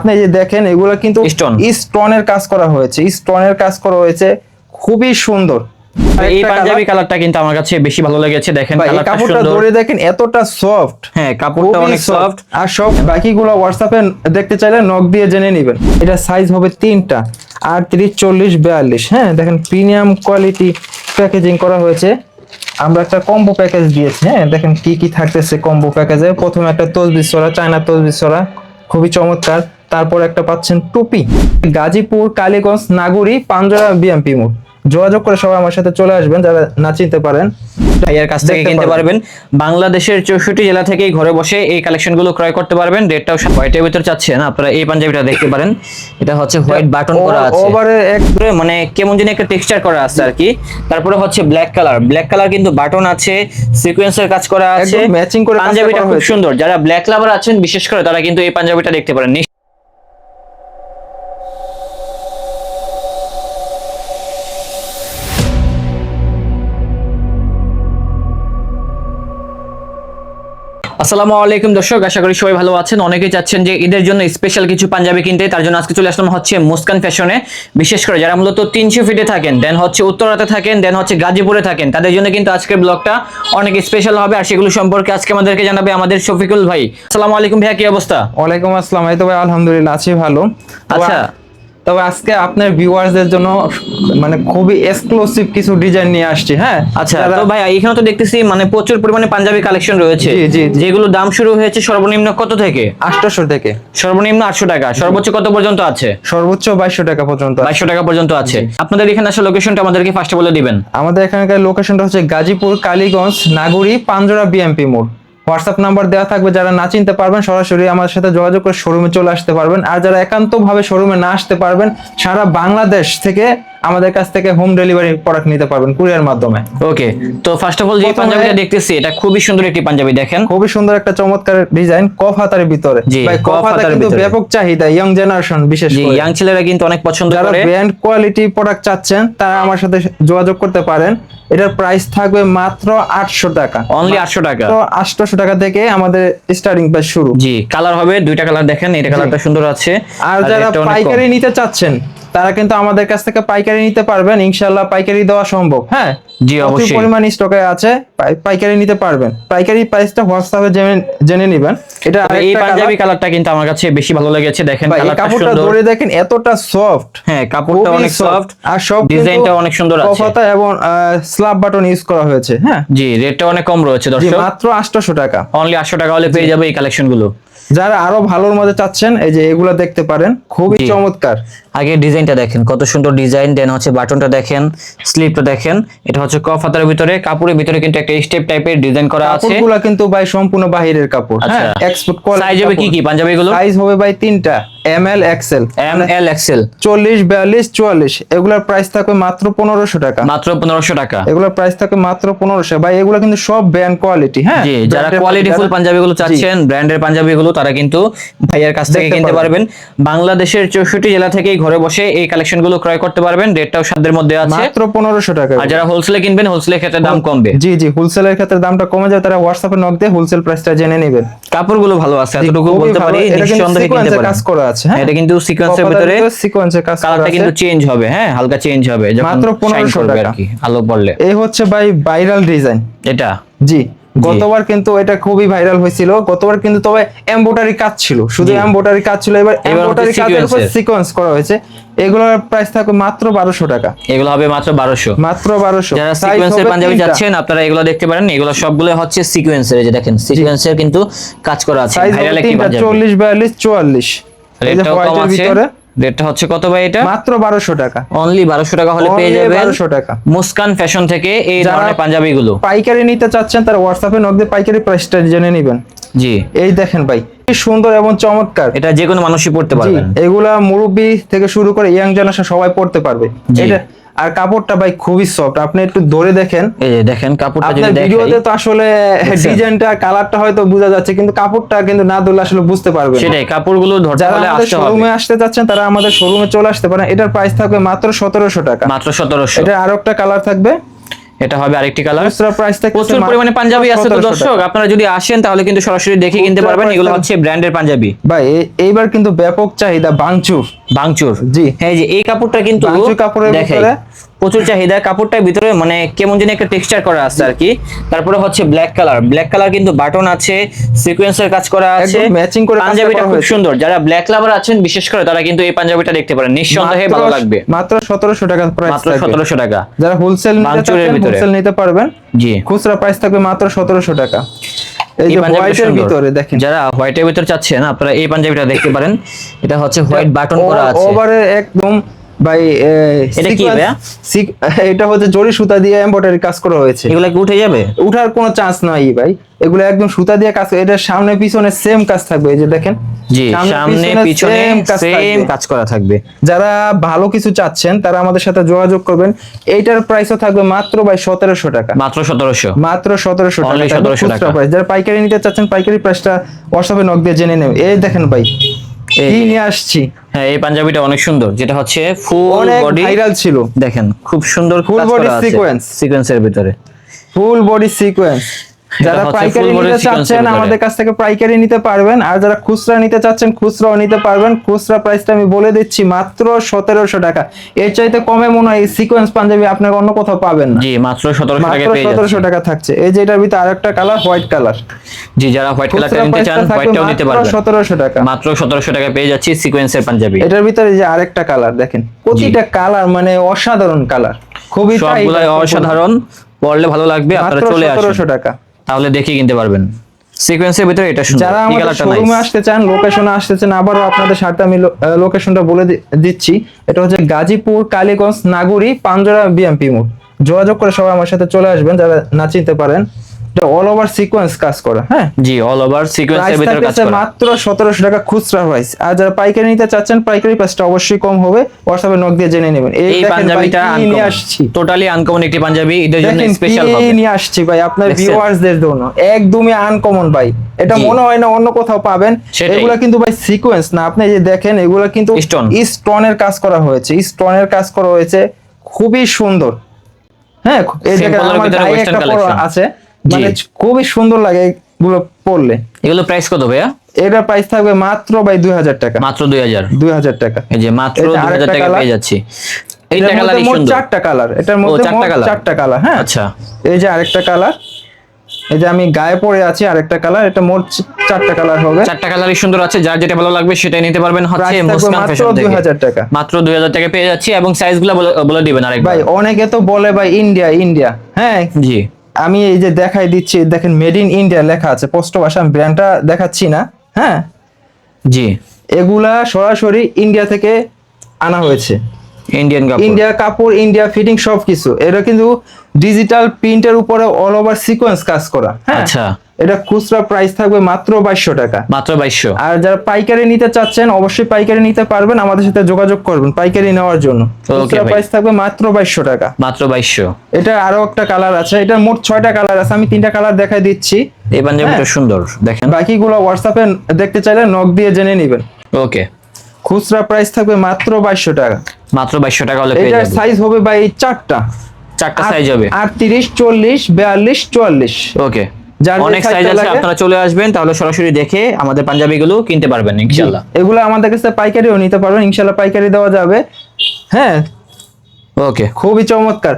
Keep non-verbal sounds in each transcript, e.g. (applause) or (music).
আপনি যে দেখেন এগুলো কিন্তু। স্টোনের কাজ করা হয়েছে। স্টোনের কাজ করা হয়েছে খুবই সুন্দর। এই পাঞ্জাবি কালারটা কিন্তু আমার কাছে বেশি ভালো লেগেছে দেখেন কালারটা কাপড়টা ধরে দেখেন এতটা সফট হ্যাঁ কাপড়টা অনেক সফট আর সব বাকিগুলো হোয়াটসঅ্যাপে দেখতে চাইলে নক দিয়ে জেনে নেবেন। এটা সাইজ হবে তিনটা। আটত্রিশ চল্লিশ বিয়াল্লিশ। হ্যাঁ দেখেন প্রিমিয়াম কোয়ালিটি প্যাকেজিং করা হয়েছে। আমরা একটা কম্বো প্যাকেজ দিয়েছি। হ্যাঁ দেখেন কি কি থাকতেছে কম্বো প্যাকেজে প্রথমে একটা তসবির সরা চায়না তসবির সরা খুবই চমৎকার। তারপর একটা পাচ্ছেন টুপি। গাজীপুর কালীগঞ্জ নাগুরি পাঞ্জরা বিএমপি মোড় যোগাযোগ করে সবাই আমার সাথে চলে আসবেন যারা না চিনতে পারেন। ভাইয়ার কাছ থেকে কিনতে পারবেন। পারবেন। বাংলাদেশের চৌষট্টি জেলা থেকেই ঘরে বসে এই কালেকশনগুলো ক্রয় করতে পারবেন। রেটটাও হোয়াইটের ভিতর চাচ্ছেন আপনারা এই পাঞ্জাবিটা দেখতে পারেন। এটা হচ্ছে হোয়াইট বাটন করা আছে। ওভারে মানে কেমন যেন একটা টেক্সচার করা আছে আর কি। তারপরে হচ্ছে ব্ল্যাক কালার ব্ল্যাক কালার কিন্তু বাটন আছে সিকোয়েন্সের কাজ করা আছে। করে পাঞ্জাবিটা খুব সুন্দর। যারা ব্ল্যাক লাভার আছেন বিশেষ করে তারা কিন্তু এই পাঞ্জাবিটা দেখতে পারেন। আসসালামু আলাইকুম দর্শক আশা করি সবাই ভালো আছেন। অনেকেই চাচ্ছেন যে ঈদের জন্য স্পেশাল কিছু পাঞ্জাবি কিনতে তার জন্য আজকে চলে আসলাম হচ্ছে মুস্কান ফ্যাশনে বিশেষ করে যারা মূলত তিনশো ফিটে থাকেন দেন হচ্ছে উত্তরাতে থাকেন দেন হচ্ছে গাজীপুরে থাকেন তাদের জন্য কিন্তু আজকের ব্লগটা অনেক স্পেশাল হবে। আর সেগুলো সম্পর্কে আজকে আমাদেরকে জানাবে আমাদের শফিকুল ভাই। আসসালামু আলাইকুম ভাইয়া কি অবস্থা? ওয়ালাইকুম আসসালাম। এই তো ভাই আলহামদুলিল্লাহ আছি ভালো। আচ্ছা। তবে আজকে আপনার ভিউয়ার্সদের জন্য মানে খুবই এক্সক্লুসিভ কিছু ডিজাইন নিয়ে আসছি হ্যাঁ? আচ্ছা তো ভাই এখানে তো দেখতেছি মানে প্রচুর পরিমাণে পাঞ্জাবি কালেকশন রয়েছে। যেগুলো দাম শুরু হয়েছে সর্বনিম্ন কত থেকে? 800 থেকে। সর্বনিম্ন আটশো টাকা। সর্বোচ্চ কত পর্যন্ত আছে? সর্বোচ্চ বাইশশো টাকা পর্যন্ত আছে। বাইশশো টাকা পর্যন্ত আছে। আপনাদের এখানে আসলে লোকেশনটা আমাদেরকে ফার্স্টে বলে দিবেন। আমাদের এখানকার লোকেশনটা হচ্ছে গাজীপুর কালীগঞ্জ নাগুরি পাঞ্জরা বিএমপি মোড়। হোয়াটসঅ্যাপ নাম্বার দেওয়া থাকবে, যারা না চিনতে পারবেন, সরাসরি আমার সাথে যোগাযোগ করে শোরুমে চলে আসতে পারবেন। আর যারা একান্তভাবে শোরুমে না আসতে পারবেন, সারা বাংলাদেশ থেকে আমাদের কাছ থেকে হোম ডেলিভারি প্রোডাক্ট নিতে পারবেন কুরিয়ার মাধ্যমে। ওকে তো ফার্স্ট অফ অল যে পাঞ্জাবিটা দেখতেছি এটা খুবই সুন্দর একটি পাঞ্জাবি দেখেন। খুবই সুন্দর একটা চমৎকার ডিজাইন কফ হাতার ভিতরে। ভাই কফ হাতার কিন্তু ভিতরে। ব্যাপক চাহিদা ইয়ং জেনারেশন বিশেষ করে। ইয়াং ছেলেরা কিন্তু অনেক পছন্দ করে। যারা ব্র্যান্ড কোয়ালিটি প্রোডাক্ট চাচ্ছেন তারা আমার সাথে যোগাযোগ করতে পারেন। এটার প্রাইস থাকবে মাত্র আটশো টাকা। অনলি আটশো টাকা। তো আটশো টাকা থেকে আমাদের স্টার্টিং প্রাইস শুরু। জি কালার হবে দুইটা কালার দেখেন এটা কালারটা সুন্দর আছে। আর যারা। পাইকারি নিতে চাচ্ছেন তারা কিন্তু আমাদের কাছ থেকে পাইকারি নিতে পারবেন ইনশাল্লাহ পাইকারি দেওয়া সম্ভব হ্যাঁ? জি, অবশ্যই। পরিমাণ স্টকে আছে পাইকারি নিতে পারবেন। পাইকারি প্রাইসটা হোয়াটসঅ্যাপে জেনে নেবেন। এটা এই পাঞ্জাবি কালারটা কিন্তু আমার কাছে বেশি ভালো লেগেছে দেখেন কালারটা কাপড়টা ধরে দেখেন এতটা সফট হ্যাঁ কাপড়টা অনেক সফট আর সব ডিজাইনটা অনেক সুন্দর আছে। কফাতা এবং স্ল্যাব বাটন ইউজ করা হয়েছে হ্যাঁ? জি রেটটা অনেক কম রয়েছে দর্শক। মাত্র আটশো টাকা। অনলি আটশো টাকা হলে পেয়ে যাবে এই কালেকশনগুলো। যারা আরও ভালোর মধ্যে চাচ্ছেন এই যে এগুলা দেখতে পারেন খুবই চমৎকার। আগে ডিজাইনটা দেখেন কত সুন্দর ডিজাইন দেন হচ্ছে বাটনটা দেখেন স্লিপটা দেখেন এটা হচ্ছে কফ হাতার ভিতরে কাপড়ের ভিতরে কিন্তু একটা স্টেপ টাইপের ডিজাইন করা আছে। কাপড়গুলা কিন্তু ভাই সম্পূর্ণ বাহিরের কাপড় আচ্ছা। হ্যাঁ এক্সপোর্ট সাইজ হবে কি কি পাঞ্জাবি গুলো সাইজ হবে ভাই তিনটা M L XL M L XL চল্লিশ বিয়াল্লিশ চুয়াল্লিশ এগুলার প্রাইস থাকবে মাত্র পনেরোশো টাকা। মাত্র পনেরোশো টাকা। এগুলোর প্রাইস থাকবে মাত্র পনেরোশো। ভাই এগুলো কিন্তু সব ব্র্যান্ড কোয়ালিটি হ্যাঁ জি যারা কোয়ালিটি ফুল পাঞ্জাবি গুলো। চাচ্ছেন ব্র্যান্ডের পাঞ্জাবি গুলো তারা কিন্তু ভাইয়ের কাছ থেকে কিনতে পারবেন। পারবেন। বাংলাদেশের চৌষট্টি জেলা থেকেই ঘরে বসে এই কালেকশনগুলো ক্রয় করতে পারবেন। রেটটাও সাধ্যের মধ্যে আছে। মাত্র পনেরোশো টাকা আর যারা হোলসেলে কিনবেন হোলসেলের ক্ষেত্রে দাম কমবে। জি জি হোলসেলের ক্ষেত্রে দামটা কমে যাবে তারা হোয়াটসঅ্যাপে নক দিয়ে হোলসেল প্রাইসটা জেনে নেবেন। কাপড়গুলো ভালো আছে এতটুকু বলতে পারি নিঃসন্দেহে কিনতে পারেন। কাজ করা আছে হ্যাঁ? এটা কিন্তু সিকোয়েন্সের ভিতরে sequence কাজ করা কালারটা আছে। কিন্তু চেঞ্জ হবে হ্যাঁ হালকা চেঞ্জ হবে যখন মাত্র shine 1500 টাকা। আলো পড়লে। এই হচ্ছে ভাই ভাইরাল ডিজাইন এটা? জি। গতবার কিন্তু এটা খুবই ভাইরাল হয়েছিল। গতবার কিন্তু তবে এমব্রয়ডারি কাজ ছিল। শুধু জি। এমব্রয়ডারি কাজ ছিল এবার এমব্রয়ডারি কাজের উপর সিকোয়েন্স করা হয়েছে। এগুলোর প্রাইস থাকবে মাত্র বারোশো টাকা। এগুলো হবে মাত্র বারোশো। মাত্র বারোশো। যারা সিকোয়েন্সের পাঞ্জাবি যাচ্ছেন আপনারা এগুলো দেখতে পারেন। এগুলো সবগুলো হচ্ছে সিকোয়েন্সের এই যে দেখেন সিকোয়েন্সের কিন্তু কাজ করা আছে। ভাইরাল একটি পাঞ্জাবি। চল্লিশ বিয়াল্লিশ চুয়াল্লিশ। এই যে কম আছে। ভিতরে। রেটটা হচ্ছে কত ভাই এটা? মাত্র 1200 টাকা। অনলি 1200 টাকা হলে পেয়ে যাবেন 1200 টাকা। মুস্কান ফ্যাশন থেকে এই ধরনের পাঞ্জাবি গুলো পাইকারি নিতে চাচ্ছেন তার হোয়াটসঅ্যাপে নক দিয়ে পাইকারি প্রাইসটা জেনে নেবেন। জি। এই দেখেন ভাই কি সুন্দর এবং চমৎকার। এটা যে কোনো মানুষই পড়তে পারবে। এগুলা মুরব্বি থেকে শুরু করে ইয়াং জেনারেশন সবাই পড়তে পারবে। এটা আর কাপড়টা ভাই খুবই সফট আপনি একটু ধরে দেখেন। এই যে দেখেন কাপড়টা যদি আপনার ভিডিওতে তো আসলে? ডিজাইনটা কালারটা হয়তো বোঝা যাচ্ছে কিন্তু কাপড়টা কিন্তু না ধরলে আসলে বুঝতে পারবে না। সেটাই কাপড়গুলো ধরতে হলে আসতে হবে। শোরুমে আসতে চাচ্ছেন তারা আমাদের শোরুমে চলে আসতে পারেন। এটার প্রাইস থাকবে মাত্র সতেরোশো টাকা। মাত্র সতেরোশো। এটা আরও একটা কালার থাকবে। এটা হবে আরেকটি কালার খুচরা প্রাইস থেকে প্রচুর পরিমাণে পাঞ্জাবি আছে তো দর্শক আপনারা যদি আসেন তাহলে কিন্তু সরাসরি দেখে কিনতে পারবেন। এগুলো হচ্ছে ব্র্যান্ডের পাঞ্জাবি। ভাই এইবার কিন্তু ব্যাপক চাহিদা বাংচুর ভাঙচুর জি। হ্যাঁ এই যে এই কাপড়টা কিন্তু কাপড়ের ভিতরে? প্রচুর চাহিদা। কাপড়টার ভিতরে মানে কেমন যেন একটা টেক্সচার করা আছে আর কি। তারপরে হচ্ছে ব্ল্যাক কালার ব্ল্যাক কালার কিন্তু বাটন আছে সিকোয়েন্সের কাজ করা আছে। matching করে পাঞ্জাবিটা খুব সুন্দর। যারা ব্ল্যাক লাভার আছেন বিশেষ করে তারা কিন্তু এই পাঞ্জাবিটা দেখতে পারেন। নিঃসন্দেহে ভালো লাগবে। মাত্র সতেরোশো টাকা প্রাইস মাত্র সতেরোশো টাকা। যারা হোলসেল নিতে ভিতরে। হোলসেল নিতে পারবেন। জি। খুচরা প্রাইস থাকবে মাত্র সতেরোশো টাকা। এই যে হোয়াইটের ভিতরে দেখেন। যারা হোয়াইটের ভিতরে চাচ্ছেন আপনারা এই পাঞ্জাবিটা দেখতে পারেন। এটা হচ্ছে হোয়াইট বাটন করা আছে। ওভারে একদম ভাই এ, এটা কি (laughs) এটা হচ্ছে জরি সুতা দিয়ে এমব্রয়ডারি কাজ করা হয়েছে। এগুলা কি উঠে যাবে? উঠার কোনো চান্স নাই ভাই। এগুলো একদম সুতা দিয়ে কাজ এটা সামনে পিছনে সেম কাজ থাকবে এই যে দেখেন। জি সামনে পিছনে সেম কাজ করা থাকবে। যারা ভালো কিছু চাচ্ছেন তারা আমাদের সাথে যোগাযোগ করবেন। এইটার প্রাইসও থাকবে মাত্র ভাই সতেরোশো টাকা। মাত্র সতেরোশো? মাত্র সতেরোশো টাকা। 1700 টাকা। প্রাইস যারা পাইকারি নিতে চাচ্ছেন পাইকারি প্রাইসটা হোয়াটসঅ্যাপে নক দিয়ে জেনে নেবে এই দেখেন ভাই এই- কি নিয়ে আসছি? হ্যাঁ এই পাঞ্জাবিটা অনেক সুন্দর যেটা হচ্ছে ফুল বডি ভাইরাল ছিল। দেখেন খুব সুন্দর ফুল বডি সিকোয়েন্স সিকোয়েন্সের ভিতরে। ফুল বডি সিকোয়েন্স যারা পাইকারি নিতে চাচ্ছেন আমাদের কাছ থেকে পাইকারি নিতে পারবেন। আর যারা খুচরা নিতে চাচ্ছেন খুচরাও নিতে পারবেন। খুচরা প্রাইসটা আমি বলে দিচ্ছি মাত্র সতেরোশো টাকা। এর চাইতে কমে মনে হয় সিকোয়েন্স পাঞ্জাবি আপনাকে অন্য কোথাও পাবেন না। জি মাত্র সতেরোশো টাকা থাকছে। এই যে এটার ভিতরে আরেকটা কালার হোয়াইট কালার জি যারা হোয়াইট কালার নিতে চান হোয়াইটটাও নিতে পারবেন। সতেরোশো টাকা। মাত্র সতেরোশো টাকা পেয়ে যাচ্ছি সিকোয়েন্সের পাঞ্জাবি। এটার ভিতরে যে আরেকটা কালার দেখেন প্রতিটা কালার মানে অসাধারণ কালার খুবই সবগুলাই অসাধারণ পড়লে ভালো লাগবে আপনারা চলে আসুন। সতেরোশো টাকা। তাহলে দেখে কিনতে পারবেন। সিকোয়েন্সের ভিতরে এটা সুন্দর। যারা আমাদের শোরুমে আসতে চান লোকেশনে আসতে চান আবারও আপনাদের সাথে আমি লোকেশনটা বলে দিচ্ছি। এটা হচ্ছে গাজীপুর কালীগঞ্জ নাগুরি পাঞ্জরা বিএমপি মোড়। যোগাযোগ করে সবাই আমার সাথে চলে আসবেন যারা না চিনতে পারেন। এটা অল ওভার সিকোয়েন্স কাজ করা হ্যাঁ? জি অল ওভার সিকোয়েন্সের ভিতরে কাজ করা। মাত্র সতেরোশো টাকা খুচরা প্রাইস আর যারা পাইকারি নিতে চাচ্ছেন পাইকারি প্রাইসটা অবশ্যই কম হবে। হোয়াটসঅ্যাপে নক দিয়ে জেনে নেবেন। এই পাঞ্জাবিটা কি নিয়ে আসছি। টোটালি আনকমন একটি পাঞ্জাবি এদের জন্য স্পেশাল হবে। নিয়ে আসছি ভাই আপনার ভিউয়ার্সদের জন্য। একদমই আনকমন ভাই। এটা মনে হয় না অন্য কোথাও পাবেন। এগুলা কিন্তু ভাই সিকোয়েন্স না। আপনি যে দেখেন এগুলা কিন্তু। স্টোনের কাজ করা হয়েছে। স্টোনের কাজ করা হয়েছে। খুবই সুন্দর। হ্যাঁ এই জায়গায় আমার একটা আছে। মানে খুবই সুন্দর লাগে এগুলো পরলে। এগুলো প্রাইস কত ভাইয়া? এটা প্রাইস থাকবে মাত্র ভাই দুই হাজার টাকা। মাত্র দুই হাজার? দুই হাজার টাকা। এই যে মাত্র দুই হাজার টাকা পেয়ে যাচ্ছি। এইটা মধ্যে সুন্দর। চারটা কালার এটার মধ্যে চারটা কালার হ্যাঁ। আচ্ছা। এই যে আরেকটা কালার এই যে আমি গায়ে পরে আছি আরেকটা কালার এটা মোট চারটা কালার হবে। চারটা কালারই সুন্দর আছে। যার যেটা ভালো লাগবে সেটাই নিতে পারবেন হচ্ছে মুস্কান মাত্র ফ্যাশন থেকে। 2000 টাকা। মাত্র দুই হাজার টাকা পেয়ে যাচ্ছি এবং সাইজগুলো বলে বলে দিবেন আরেকবার। ভাই অনেকে তো বলে ভাই ইন্ডিয়া ইন্ডিয়া হ্যাঁ। জি। আমি এই যে দেখাই দিচ্ছি দেখেন মেড ইন ইন্ডিয়া লেখা আছে পোস্ট অফ আসাম ব্র্যান্ডটা দেখাচ্ছি না হ্যাঁ? জি। এগুলা সরাসরি ইন্ডিয়া থেকে আনা হয়েছে। ইন্ডিয়ান কাপড়। ইন্ডিয়া কাপড় ইন্ডিয়া ফিটিং সব কিছু এটা কিন্তু ডিজিটাল প্রিন্টের উপরে অল ওভার সিকোয়েন্স কাজ করা হ্যাঁ? আচ্ছা। এটা খুচরা প্রাইস থাকবে মাত্র বাইশশো টাকা। মাত্র বাইশশো। আর যারা পাইকারি নিতে চাচ্ছেন অবশ্যই পাইকারি নিতে পারবেন। আমাদের সাথে যোগাযোগ করবেন পাইকারি নেওয়ার জন্য। খুচরা। প্রাইস থাকবে মাত্র বাইশশো টাকা। মাত্র বাইশশো। এটা আরও একটা কালার আছে। এটা মোট ছয়টা কালার আছে। আমি তিনটা কালার দেখাই দিচ্ছি। এই পাঞ্জাবিটা হ্যাঁ। সুন্দর দেখেন। বাকিগুলো হোয়াটসঅ্যাপে দেখতে চাইলে নক দিয়ে জেনে নেবেন। ওকে। খুচরা প্রাইস থাকবে মাত্র বাইশশো টাকা। মাত্র বাইশশো টাকা হলে এটার সাইজ হবে ভাই চারটা। চারটা সাইজ হবে। আটত্রিশ চল্লিশ বিয়াল্লিশ চুয়াল্লিশ। ওকে। অনেক সাইজ আছে আপনারা চলে আসবেন তাহলে সরাসরি দেখে আমাদের পাঞ্জাবিগুলো কিনতে পারবেন ইনশাআল্লাহ। এগুলো আমাদের কাছে পাইকারিও নিতে পারবেন ইনশাল্লাহ পাইকারি দেওয়া যাবে। হ্যাঁ? ওকে। খুবই চমৎকার।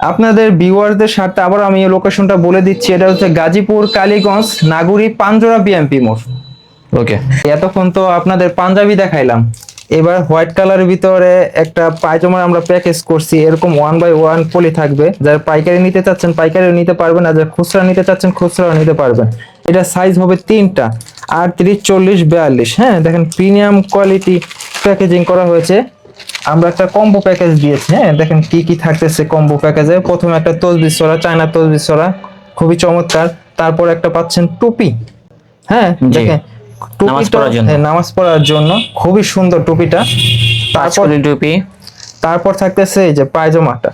আপনাদের ভিউয়ারদের স্বার্থে আবার আমি লোকেশনটা বলে দিচ্ছি এটা হচ্ছে গাজীপুর কালীগঞ্জ নাগুরি পাঞ্জরা বিএমপি মোড়। ওকে। এতক্ষণ তো আপনাদের পাঞ্জাবি দেখাইলাম। এবার হোয়াইট কালারের ভিতরে একটা পায়জামার আমরা প্যাকেজ করছি এরকম ওয়ান বাই ওয়ান পলি থাকবে। যারা পাইকারি নিতে চাচ্ছেন পাইকারিও নিতে পারবেন আর যারা খুচরা নিতে চাচ্ছেন খুচরাও নিতে পারবেন। এটা সাইজ হবে তিনটা আটত্রিশ চল্লিশ বিয়াল্লিশ। হ্যাঁ দেখেন প্রিমিয়াম কোয়ালিটি প্যাকেজিং করা হয়েছে। আমরা একটা কম্বো প্যাকেজ দিয়েছি হ্যাঁ দেখেন কি কি থাকতেছে কম্বো প্যাকেজে প্রথমে একটা তসবির সরা চায়না তসবির সরা খুবই চমৎকার। তারপর একটা পাচ্ছেন টুপি হ্যাঁ। দেখেন টুপিটা-। হ্যাঁ, নামাজ পড়ার জন্য। খুবই সুন্দর টুপিটা। তারপর টুপি। তারপর থাকতেছে এই যে পায়জামাটা।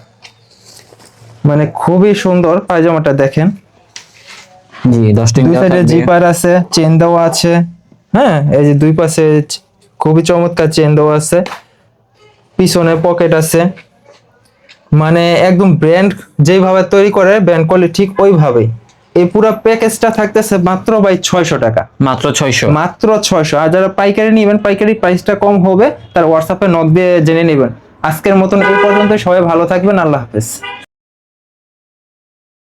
মানে খুবই সুন্দর পায়জামাটা দেখেন। জি দশ টিন দুই সাইডে জিপার আছে চেন দেওয়া আছে। হ্যাঁ এই যে দুই পাশে খুবই চমৎকার চেন দেওয়া আছে। পিছনে পকেট আছে। মানে একদম ব্র্যান্ড যেইভাবে তৈরি করে ব্র্যান্ড কোয়ালিটি ঠিক ওইভাবেই। এই পুরো প্যাকেজটা থাকতেছে মাত্র বাই ছয়শো টাকা। মাত্র ছয়শো? মাত্র ছয়শো। আর যারা পাইকারি নেবেন পাইকারি প্রাইসটা কম হবে তার হোয়াটসঅ্যাপে নক দিয়ে জেনে নেবেন। আজকের মতন এই পর্যন্ত সবাই ভালো থাকবেন আল্লাহ হাফেজ।